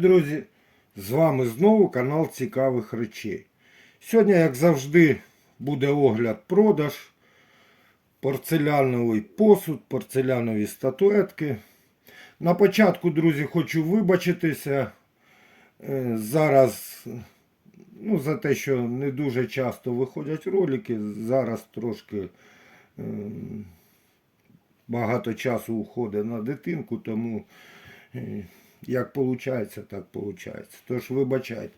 Друзі! З вами знову канал Цікавих речей. Сьогодні, як завжди, буде огляд продаж, порцеляновий посуд, порцелянові статуетки. На початку, друзі, хочу вибачитися. Е, Зараз ну, за те, що не дуже часто виходять ролики. Зараз трошки ем, багато часу уходить на дитинку, тому е, як виходить, так виходить. Тож вибачайте.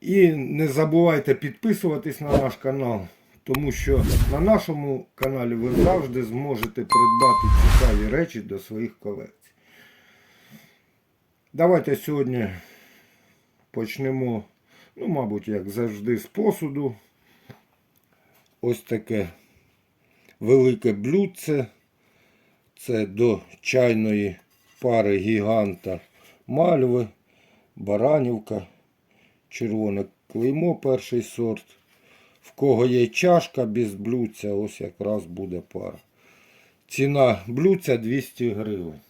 І не забувайте підписуватись на наш канал, тому що на нашому каналі ви завжди зможете придбати цікаві речі до своїх колекцій. Давайте сьогодні почнемо, ну, мабуть, як завжди, з посуду. Ось таке велике блюдце. Це до чайної пари гіганта мальви, баранівка, червоне клеймо перший сорт. В кого є чашка без блюдця, ось якраз буде пара. Ціна блюдця 200 гривень.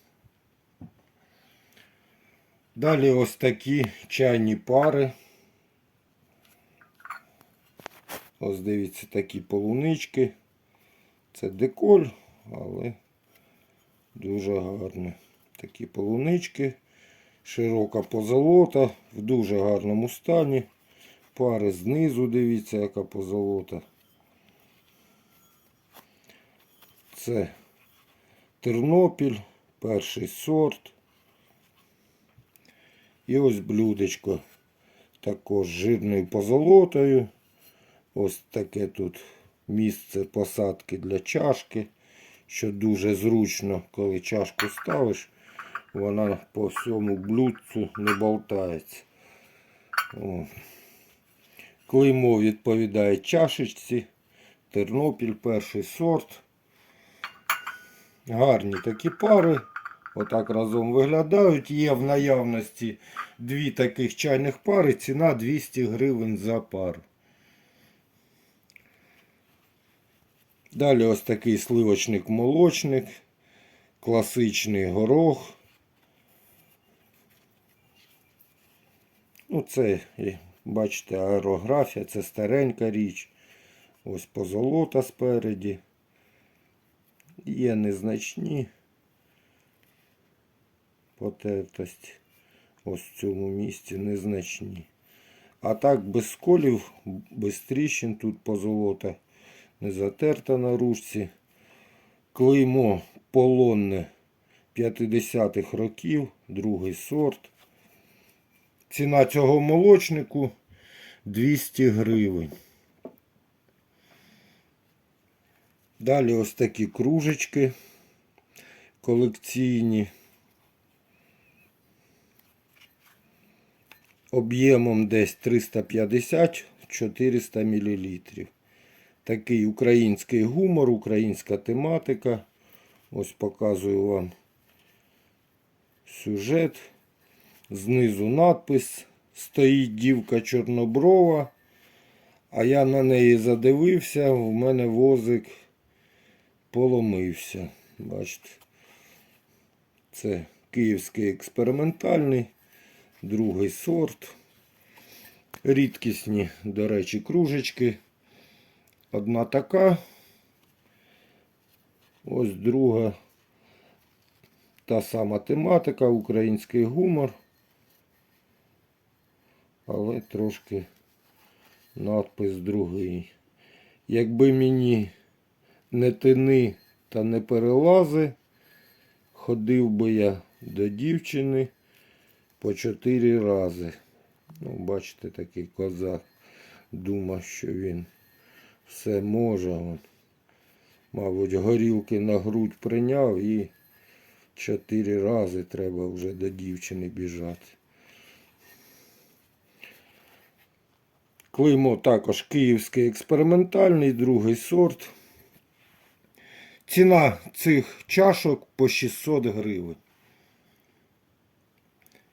Далі ось такі чайні пари. Ось дивіться такі полунички. Це деколь, але дуже гарні. Такі полунички. Широка позолота в дуже гарному стані. Пари знизу, дивіться, яка позолота. Це Тернопіль, перший сорт. І ось блюдечко також жирною позолотою. Ось таке тут місце посадки для чашки, що дуже зручно, коли чашку ставиш, вона по всьому блюдцю не болтається. О. Клеймо відповідає чашечці. Тернопіль перший сорт. Гарні такі пари. Отак разом виглядають. Є в наявності дві таких чайних пари. Ціна 200 гривень за пару. Далі ось такий сливочник-молочник, класичний горох. Ну, це, бачите, аерографія, це старенька річ. Ось позолота спереді. Є незначні потертості. Ось в цьому місці незначні. А так без сколів, без тріщин тут позолота не затерта на ручці. Клеймо полонне 50-х років, другий сорт. Ціна цього молочнику 200 гривень. Далі ось такі кружечки колекційні. Об'ємом десь 350-400 мл. Такий український гумор, українська тематика. Ось показую вам сюжет. Знизу надпис. Стоїть дівка чорноброва. А я на неї задивився, в мене возик поломився. Бачите, це київський експериментальний, другий сорт. Рідкісні, до речі, кружечки. Одна така. Ось друга та сама тематика, український гумор. Але трошки надпис другий. Якби мені не тини та не перелази, ходив би я до дівчини по чотири рази. Ну, бачите, такий козак думав, що він все може. Он, мабуть, горілки на грудь прийняв і чотири рази треба вже до дівчини біжати. Клеймо також київський експериментальний, другий сорт. Ціна цих чашок по 600 гривень.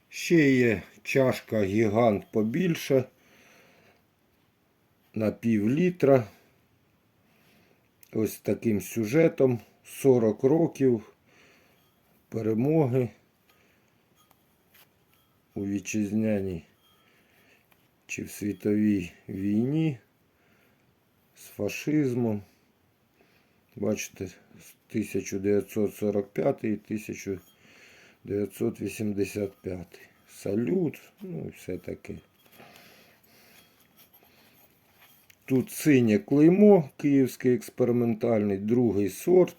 Ще є чашка гігант побільше на пів літра. Ось таким сюжетом 40 років перемоги у вітчизняній чи в світовій війні з фашизмом. Бачите, з 1945 і 1985. Салют, ну і все таке. Тут синє клеймо, київський експериментальний, другий сорт.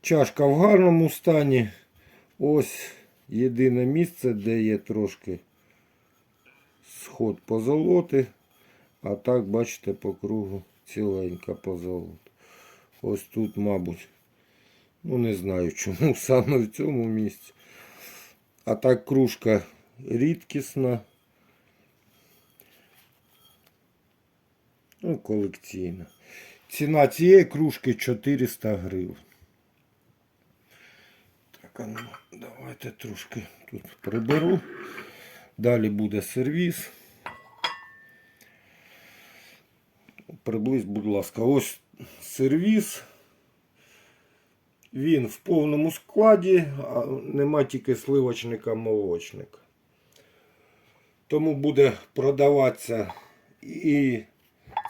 Чашка в гарному стані. Ось єдине місце, де є трошки сход позолоти. А так, бачите, по кругу ціленька позолота. Ось тут, мабуть, ну не знаю чому, саме в цьому місці. А так кружка рідкісна. Ну, колекційна. Ціна цієї кружки 400 гривень. Так, а ну, давайте трошки тут приберу. Далі буде сервіс. Приблизь, будь ласка, ось сервіс. Він в повному складі, а нема тільки сливочника молочника. Тому буде продаватися і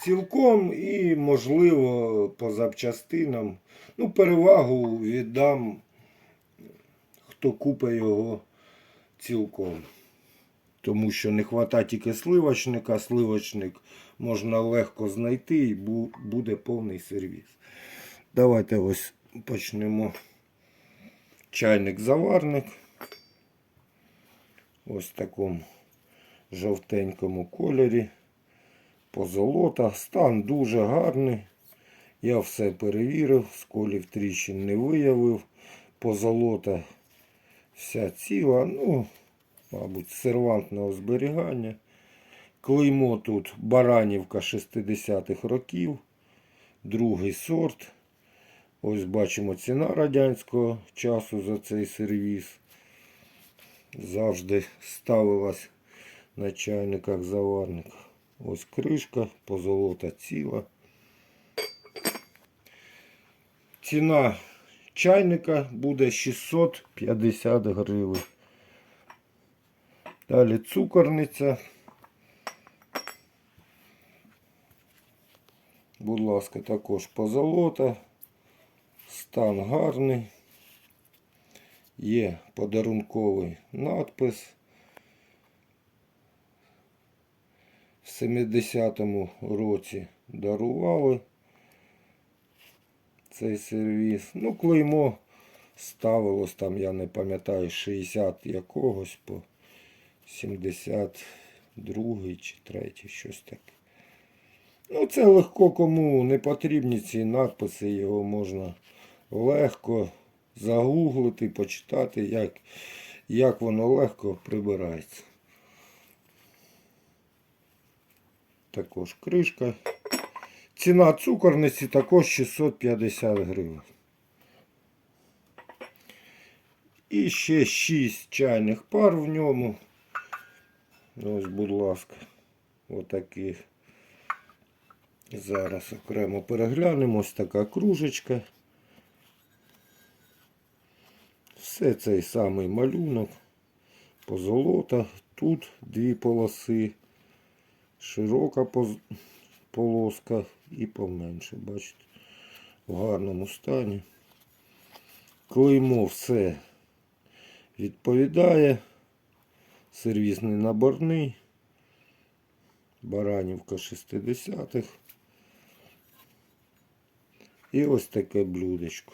цілком, і, можливо, по запчастинам. Ну, перевагу віддам, хто купить його цілком. Тому що не вистачає тільки сливочника, сливочник можна легко знайти і буде повний сервіс. Давайте ось почнемо. Чайник-заварник. Ось в такому жовтенькому кольорі. Позолота. Стан дуже гарний. Я все перевірив, сколів тріщин не виявив. Позолота вся ціла. Ну, мабуть, сервантного зберігання. Клеймо тут Баранівка 60-х років. Другий сорт. Ось бачимо ціна радянського часу за цей сервіс. Завжди ставилась на чайниках заварниках. Ось кришка, позолота ціла. Ціна чайника буде 650 гривень. Далі цукорниця. Будь ласка, також позолота. Стан гарний. Є подарунковий надпис. В 70-му році дарували цей сервіс. Ну, клеймо ставилось там, я не пам'ятаю, 60 якогось по 72 чи 3, щось таке. Ну, це легко кому не потрібні ці надписи, його можна легко загуглити, почитати, як, як воно легко прибирається. Також кришка. Ціна цукорниці також 650 гривень. І ще 6 чайних пар в ньому. Ось, будь ласка, отаких. Зараз окремо переглянемо. Ось така кружечка. Все цей самий малюнок. Позолота. Тут дві полоси. Широка полоска і поменше. Бачите, в гарному стані. Клеймо все відповідає. Сервісний наборний. Баранівка 60-х. І ось таке блюдечко.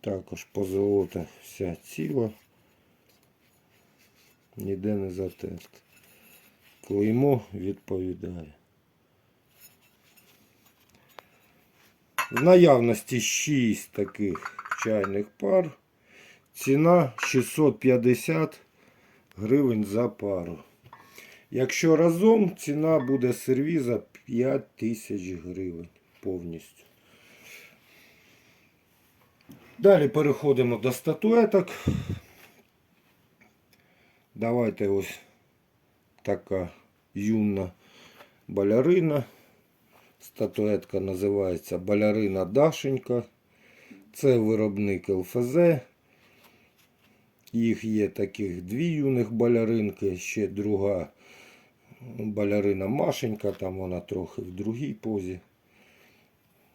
Також позолота вся ціла. Ніде не затерта. Клеймо відповідає. В наявності 6 таких чайних пар. Ціна 650 гривень за пару. Якщо разом, ціна буде сервіза 5 тисяч гривень повністю. Далі переходимо до статуеток. Давайте ось така юна балерина. Статуетка називається Балерина Дашенька. Це виробник ЛФЗ. Їх є таких дві юних баляринки, ще друга балярина Машенька, там вона трохи в другій позі.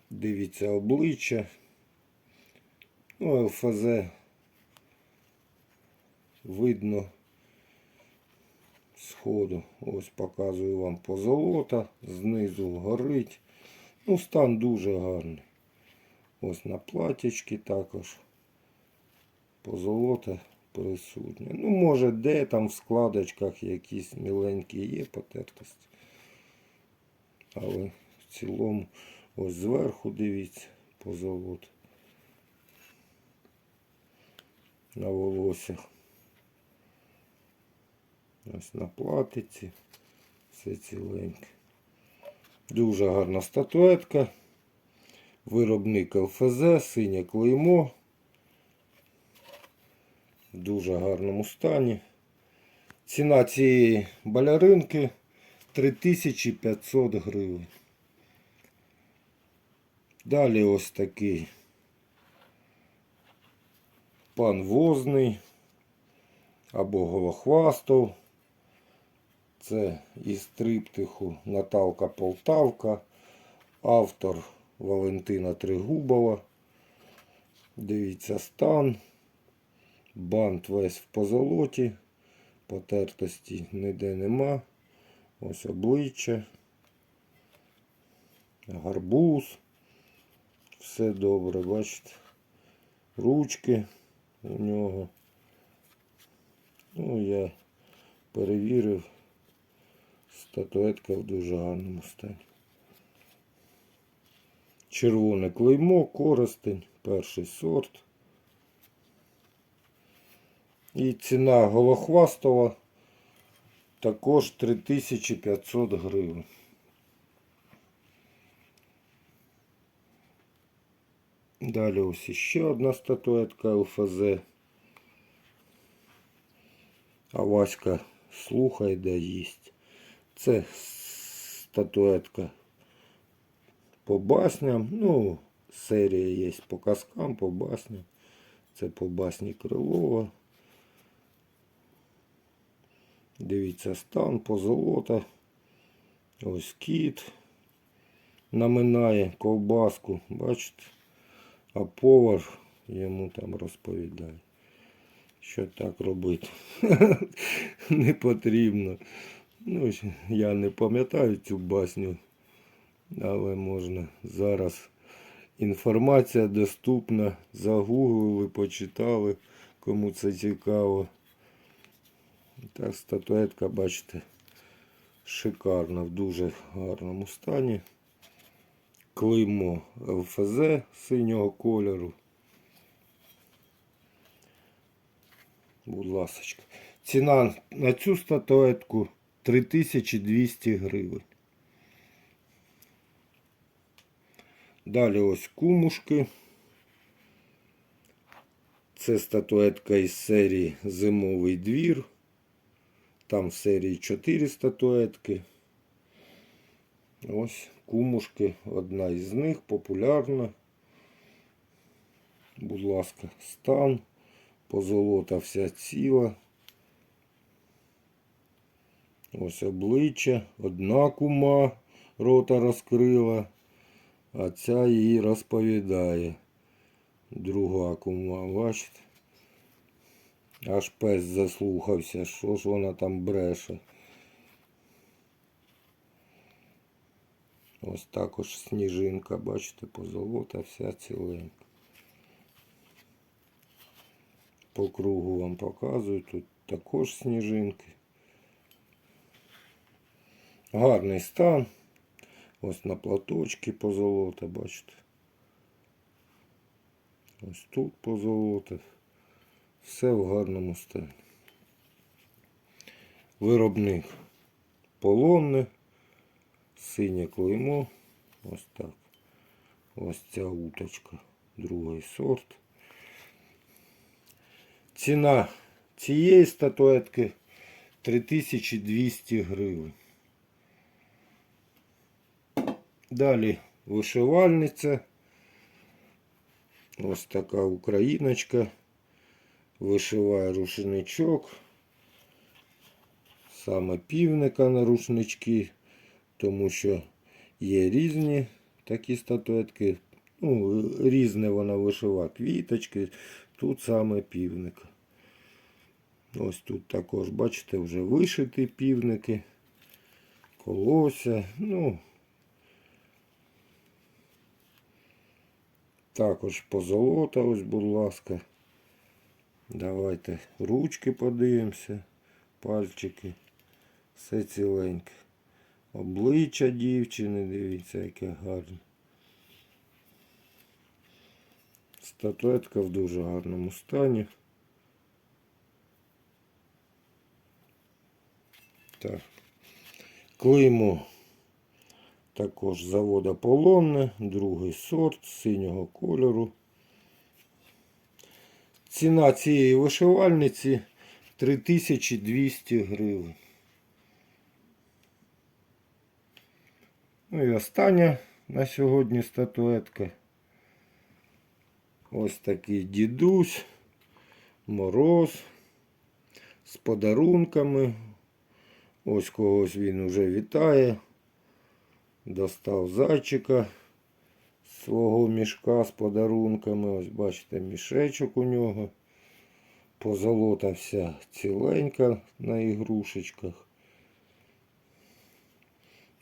Дивіться обличчя. Ну, ЛФЗ видно сходу. Ось показую вам позолота, знизу горить. Ну, стан дуже гарний. Ось на платічки також. Позолота присутня. Ну, може, де там в складочках якісь міленькі є потертості. Але в цілому, ось зверху дивіться, позолота. На волоссях. Ось на платиці. Все ціленьке. Дуже гарна статуетка. Виробник ЛФЗ, синє клеймо. Дуже гарному стані. Ціна цієї баляринки 3500 гривень. Далі ось такий пан Возний або Голохвастов. Це із триптиху Наталка Полтавка, автор Валентина Тригубова. Дивіться стан. Бант весь в позолоті. Потертості ніде нема. Ось обличчя. Гарбуз. Все добре, бачите. Ручки у нього. Ну, я перевірив. Статуетка в дуже гарному стані. Червоне клеймо, користень, перший сорт. І ціна голохвастова також 3500 гривень. Далі ось іще одна статуетка ЛФЗ. А Васька слухай да їсть. Це статуетка по басням. Ну, серія є по казкам, по басням. Це по басні Крилова. Дивіться стан, позолота. Ось кіт. Наминає ковбаску, бачите? А повар йому там розповідає, що так робити не потрібно. Ну, я не пам'ятаю цю басню, але можна зараз. Інформація доступна. Загуглили, почитали, кому це цікаво. Так, статуетка, бачите, шикарна, в дуже гарному стані. Клеймо ЛФЗ синього кольору. Будь ласочка. Ціна на цю статуетку 3200 гривень. Далі ось кумушки. Це статуетка із серії Зимовий двір. Там в серії 4 статуетки. Ось кумушки, одна із них популярна. Будь ласка, стан, позолота вся ціла. Ось обличчя, одна кума рота розкрила, а ця її розповідає. Друга кума, бачите? Аж пес заслухався, що ж вона там бреше. Ось також сніжинка, бачите, позолота вся ціленька. По кругу вам показую, тут також сніжинки. Гарний стан. Ось на платочки позолота, бачите. Ось тут позолота. Все в гарному стані. Виробник полонне, синє клеймо. Ось так. Ось ця уточка, другий сорт. Ціна цієї статуетки 3200 гривень. Далі вишивальниця. Ось така україночка. Вишиває рушничок. Саме півника на рушнички, тому що є різні такі статуетки. Ну, різне вона вишиває квіточки. Тут саме півник. Ось тут також, бачите, вже вишиті півники, колося. Ну, також позолота, ось, будь ласка. Давайте ручки подивимося, пальчики. Все ціленьке. Обличчя дівчини, дивіться, яке гарне. Статуетка в дуже гарному стані. Так. Клеймо також завода Полонне, другий сорт синього кольору. Ціна цієї вишивальниці 3200 гривень. Ну і остання на сьогодні статуетка. Ось такий дідусь, мороз з подарунками. Ось когось він уже вітає. Достав зайчика свого мішка з подарунками. Ось бачите, мішечок у нього. Позолота вся ціленька на ігрушечках.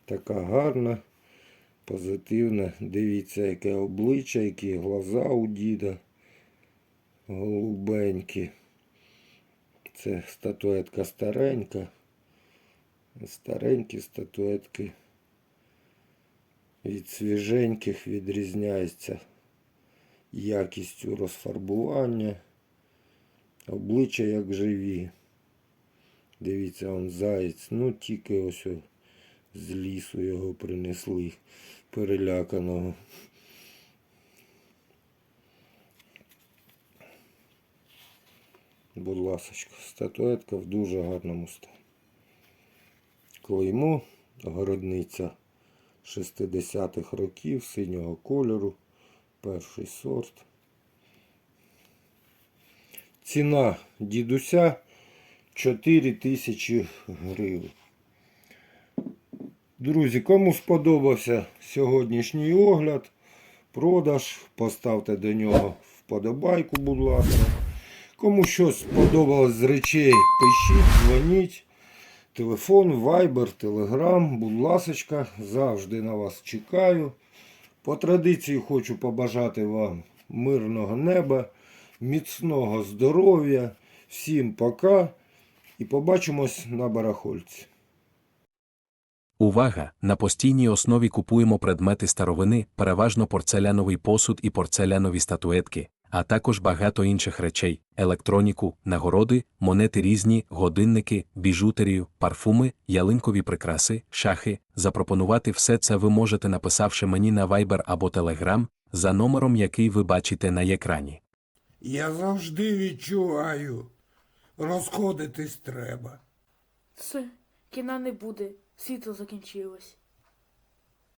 Така гарна, позитивна. Дивіться, яке обличчя, які глаза у діда. Голубенькі. Це статуетка старенька. Старенькі статуетки від свіженьких відрізняється якістю розфарбування. Обличчя як живі. Дивіться, он заєць. Ну тільки ось з лісу його принесли переляканого. Будь ласочка, статуетка в дуже гарному стані. Клеймо, городниця 60-х років синього кольору, перший сорт. Ціна дідуся 4 тисячі гривень. Друзі, кому сподобався сьогоднішній огляд, продаж, поставте до нього вподобайку, будь ласка. Кому щось сподобалось з речей, пишіть, дзвоніть. Телефон, Viber, Telegram, будь ласочка, завжди на вас чекаю. По традиції хочу побажати вам мирного неба, міцного здоров'я. Всім пока і побачимось на барахольці. Увага! На постійній основі купуємо предмети старовини, переважно порцеляновий посуд і порцелянові статуетки, а також багато інших речей: електроніку, нагороди, монети різні, годинники, біжутерію, парфуми, ялинкові прикраси, шахи. Запропонувати все це ви можете, написавши мені на Viber або Telegram за номером, який ви бачите на екрані. Я завжди відчуваю. Розходитись треба. Все, кіна не буде, світло закінчилось.